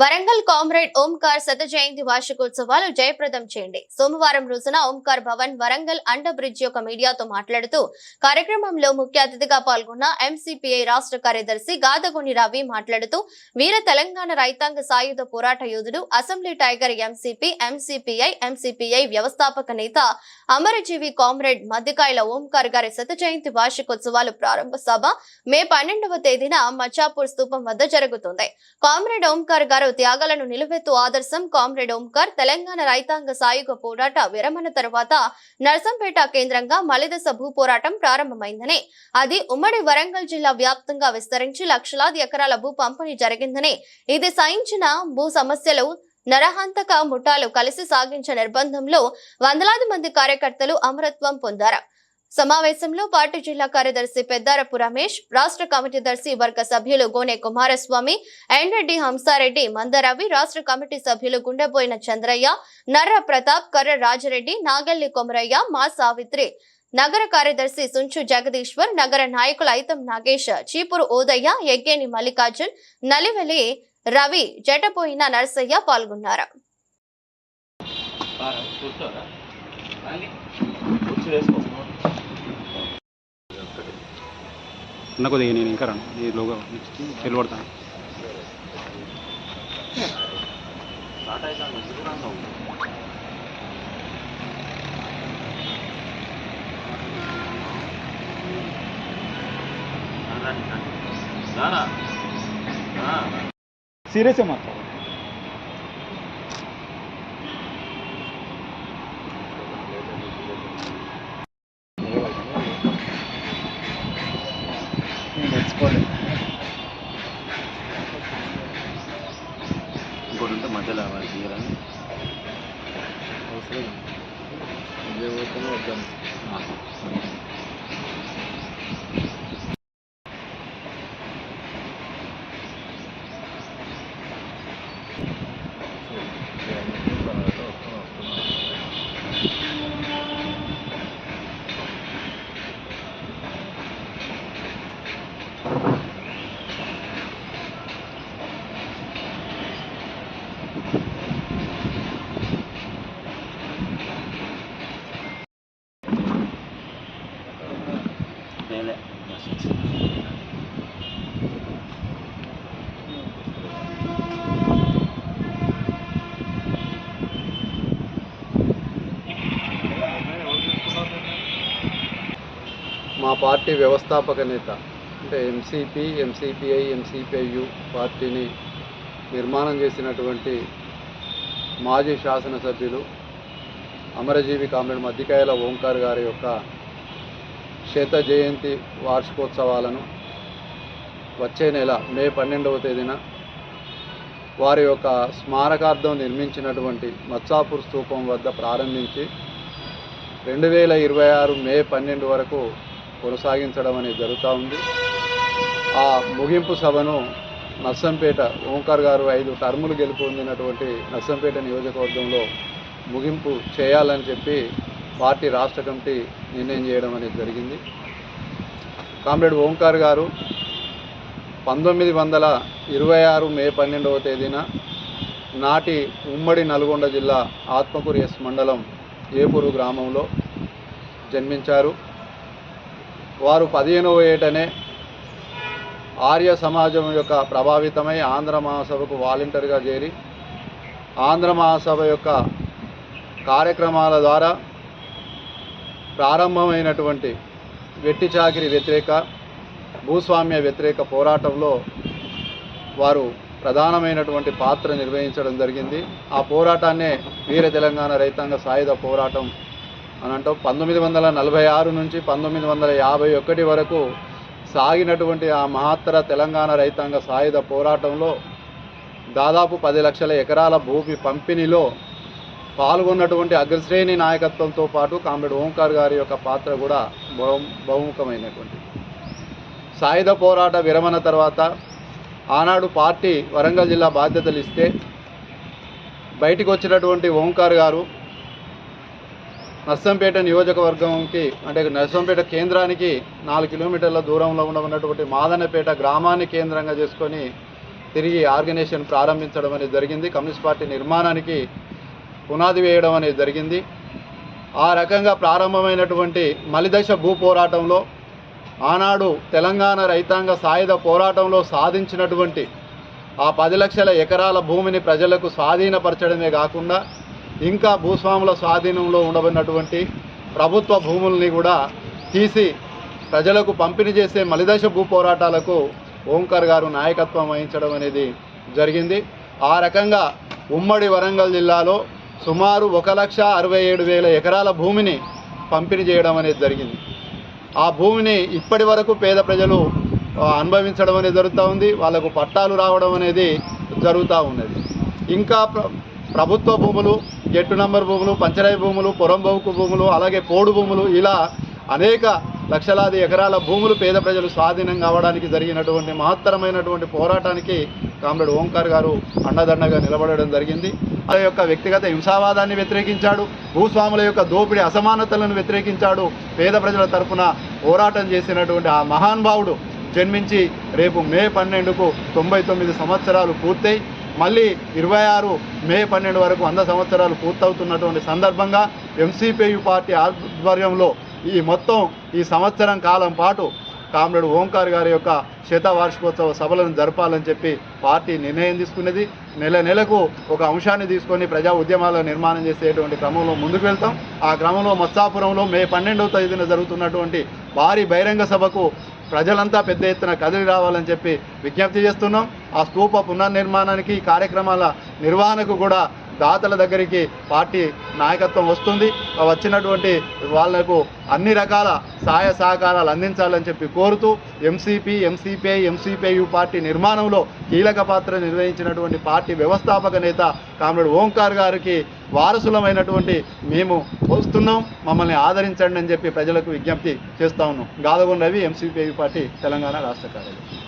Warangal comrade Omkar శత జయంతి వార్షికోత్సవాలు జయప్రదం చేయండి. సోమవారం రోజున ఓంకార్ భవన్ వరంగల్ అండర్ బ్రిడ్జ్ యొక్క మీడియాతో మాట్లాడుతూ కార్యక్రమంలో ముఖ్య అతిథిగా పాల్గొన్న ఎంసీపీఐ రాష్ట్ర కార్యదర్శి గాదగుని రవి మాట్లాడుతూ వీర తెలంగాణ రైతాంగ సాయుధ పోరాట యోధుడు assembly tiger MCP MCPI MCPI వ్యవస్థాపక నేత అమరజీవి కామ్రేడ్ మధ్యకాయల ఓంకార్ గారి శత జయంతి వార్షికోత్సవాలు ప్రారంభ సభ మే పన్నెండవ తేదీన మచాపూర్ స్తూపం వద్ద జరుగుతుంది. కామ్రేడ్ ఓంకార్ గారు త్యాగాలను నిలువెత్తు ఆదర్శం. కామ్రేడ్ ఓంకార్ తెలంగాణ రైతాంగ సాయుగ పోరాట విరమణ తర్వాత నర్సంపేట కేంద్రంగా మలిదశ భూ పోరాటం ప్రారంభమైందని. అది ఉమ్మడి వరంగల్ జిల్లా వ్యాప్తంగా విస్తరించి లక్షలాది ఎకరాల భూ పంపిణీ జరిగిందని. ఇది సహించిన భూ సమస్యలు నరహంతక ముఠాలు కలిసి సాగించే నిర్బంధంలో వందలాది మంది కార్యకర్తలు అమరత్వం పొందారు. సమావేశంలో పార్టీ జిల్లా కార్యదర్శి పెద్దారపు రమేష్ రాష్ట్ర కమిటీ దర్శి వర్గ సభ్యులు గోనె కుమారస్వామి ఎంరెడ్డి హంసారెడ్డి మందరవి రాష్ట్ర కమిటీ సభ్యులు గుండెపోయిన చంద్రయ్య నర్ర ప్రతాప్ కర్ర రాజరెడ్డి నాగల్లి కొమరయ్య మా సావిత్రి. నగర కార్యదర్శి సుంచు జగదీశ్వర్ నగర నాయకులు ఐతం నాగేష్ చీపురు ఓదయ్య ఎగ్గేని మల్లికార్జున్ నలివెలి రవి జటపోయిన నరసయ్య పాల్గొన్నారు. కూర్చోరా కూర్చో అన్న కొద్దిగా నేను ఇంకా రాను. ఈ లోగా చెల్లుపడతాను స్టార్ట్ అవుతాను దూరంగా ఉంది మాట్లాడు ఇంకోటి ఉంటే మధ్యలో వాడు తీయరని నేలే మా పార్టీ వ్యవస్థాపక నేత అంటే ఎంసీపీ ఎంసీపీఐ ఎంసీపీఐయు పార్టీని నిర్మాణం చేసినటువంటి మాజీ శాసనసభ్యులు అమరజీవి కామ్రేడ్ మధ్యకాయల ఓంకార్ గారి యొక్క శత జయంతి వార్షికోత్సవాలను వచ్చే నెల మే పన్నెండవ తేదీన వారి యొక్క స్మారకార్థం నిర్మించినటువంటి మత్సాపూర్ స్తూపం వద్ద ప్రారంభించి రెండు వేల ఇరవై ఆరు మే పన్నెండు వరకు కొనసాగించడం అనేది జరుగుతూ ఉంది. ఆ ముగింపు సభను నర్సంపేట ఓంకార్ గారు ఐదు టర్ములు గెలుపొందినటువంటి నర్సంపేట నియోజకవర్గంలో ముగింపు చేయాలని చెప్పి పార్టీ రాష్ట్ర కమిటీ నిర్ణయం చేయడం అనేది జరిగింది. కామ్రేడ్ ఓంకార్ గారు పంతొమ్మిది వందల ఇరవై ఆరు మే పన్నెండవ తేదీన నాటి ఉమ్మడి నల్గొండ జిల్లా ఆత్మకూరు ఎస్ మండలం ఏపూరు గ్రామంలో జన్మించారు. వారు పదిహేనవ ఏటనే ఆర్య సమాజం యొక్క ప్రభావితమై ఆంధ్ర మహాసభకు వాలంటీర్గా చేరి ఆంధ్ర మహాసభ యొక్క కార్యక్రమాల ద్వారా ప్రారంభమైనటువంటి వెట్టి చాకిరి వ్యతిరేక భూస్వామ్య వ్యతిరేక పోరాటంలో వారు ప్రధానమైనటువంటి పాత్ర నిర్వహించడం జరిగింది. ఆ పోరాటాన్నే వీర తెలంగాణ రైతాంగ సాయుధ పోరాటం అని అంటాం పంతొమ్మిది వందల నలభై ఆరు నుంచి పంతొమ్మిది వందల యాభై ఒకటి వరకు సాగినటువంటి ఆ మహత్తర తెలంగాణ రైతాంగ సాయుధ పోరాటంలో దాదాపు పది లక్షల ఎకరాల భూమి పంపిణీలో పాల్గొన్నటువంటి అగ్రశ్రేణి నాయకత్వంతో పాటు కామ్రేడ్ ఓంకార్ గారి యొక్క పాత్ర కూడా బహు బహుముఖమైనటువంటి. సాయుధ పోరాట విరమణ తర్వాత ఆనాడు పార్టీ వరంగల్ జిల్లా బాధ్యతలు ఇస్తే బయటకు వచ్చినటువంటి ఓంకార్ గారు నర్సంపేట నియోజకవర్గంకి అంటే నర్సంపేట కేంద్రానికి నాలుగు కిలోమీటర్ల దూరంలో ఉన్నటువంటి మాదనపేట గ్రామాన్ని కేంద్రంగా చేసుకొని తిరిగి ఆర్గనైజేషన్ ప్రారంభించడం అనేది జరిగింది. కమ్యూనిస్ట్ పార్టీ నిర్మాణానికి పునాది వేయడం అనేది జరిగింది. ఆ రకంగా ప్రారంభమైనటువంటి మలిదశ భూ పోరాటంలో ఆనాడు తెలంగాణ రైతాంగ సాయుధ పోరాటంలో సాధించినటువంటి ఆ పది లక్షల ఎకరాల భూమిని ప్రజలకు స్వాధీనపరచడమే కాకుండా ఇంకా భూస్వాముల స్వాధీనంలో ఉండబడినటువంటి ప్రభుత్వ భూముల్ని కూడా తీసి ప్రజలకు పంపిణీ చేసే మలిదశ భూ పోరాటాలకు ఓంకార్ గారు నాయకత్వం వహించడం అనేది జరిగింది. ఆ రకంగా ఉమ్మడి వరంగల్ జిల్లాలో సుమారు ఒక లక్ష అరవై ఏడు వేల ఎకరాల భూమిని పంపిణీ చేయడం అనేది జరిగింది. ఆ భూమిని ఇప్పటి వరకు పేద ప్రజలు అనుభవించడం అనేది జరుగుతూ ఉంది. వాళ్ళకు పట్టాలు రావడం అనేది జరుగుతూ ఉన్నది. ఇంకా ప్రభుత్వ భూములు గెట్టు నంబర్ భూములు పంచరాయి భూములు పొరంబౌకు భూములు అలాగే పోడు భూములు ఇలా అనేక లక్షలాది ఎకరాల భూములు పేద ప్రజలు స్వాధీనం కావడానికి జరిగినటువంటి మహత్తరమైనటువంటి పోరాటానికి కామ్రేడ్ ఓంకార్ గారు అండదండగా నిలబడడం జరిగింది. ఆ యొక్క వ్యక్తిగత హింసావాదాన్ని వ్యతిరేకించాడు. భూస్వాముల యొక్క దోపిడీ అసమానతలను వ్యతిరేకించాడు. పేద ప్రజల తరఫున పోరాటం చేసినటువంటి ఆ మహానుభావుడు జన్మించి రేపు మే పన్నెండుకు తొంభై తొమ్మిది సంవత్సరాలు పూర్తయి. మళ్ళీ ఇరవై ఆరు మే పన్నెండు వరకు వంద సంవత్సరాలు పూర్తవుతున్నటువంటి సందర్భంగా ఎంసీపీయు పార్టీ ఆధ్వర్యంలో ఈ మొత్తం ఈ సంవత్సరం కాలం పాటు కామ్రేడ్ ఓంకార్ గారి యొక్క శతవార్షికోత్సవ సభలను జరపాలని చెప్పి పార్టీ నిర్ణయం తీసుకున్నది. నెల నెలకు ఒక అంశాన్ని తీసుకొని ప్రజా ఉద్యమాల నిర్మాణం చేసేటువంటి క్రమంలో ముందుకు వెళ్తాం. ఆ క్రమంలో మత్సాపురంలో మే పన్నెండవ తేదీన జరుగుతున్నటువంటి భారీ బహిరంగ సభకు ప్రజలంతా పెద్ద ఎత్తున కదిలి రావాలని చెప్పి విజ్ఞప్తి చేస్తున్నాం. ఆ స్థూప పునర్నిర్మాణానికి ఈ కార్యక్రమాల నిర్వహణకు కూడా దాతల దగ్గరికి పార్టీ నాయకత్వం వస్తుంది. వచ్చినటువంటి వాళ్ళకు అన్ని రకాల సహాయ సహకారాలు అందించాలని చెప్పి కోరుతూ ఎంసీపీ ఎంసీపీఐ ఎంసీపీయు పార్టీ నిర్మాణంలో కీలక పాత్ర నిర్వహించినటువంటి పార్టీ వ్యవస్థాపక నేత కామ్రేడ్ ఓంకార్ గారికి వారసులమైనటువంటి మేము వస్తున్నాం. మమ్మల్ని ఆదరించండి అని చెప్పి ప్రజలకు విజ్ఞప్తి చేస్తా ఉన్నాం. గాదగొండ రవి ఎంసీపీఐ పార్టీ తెలంగాణ రాష్ట్ర కార్యదర్శి.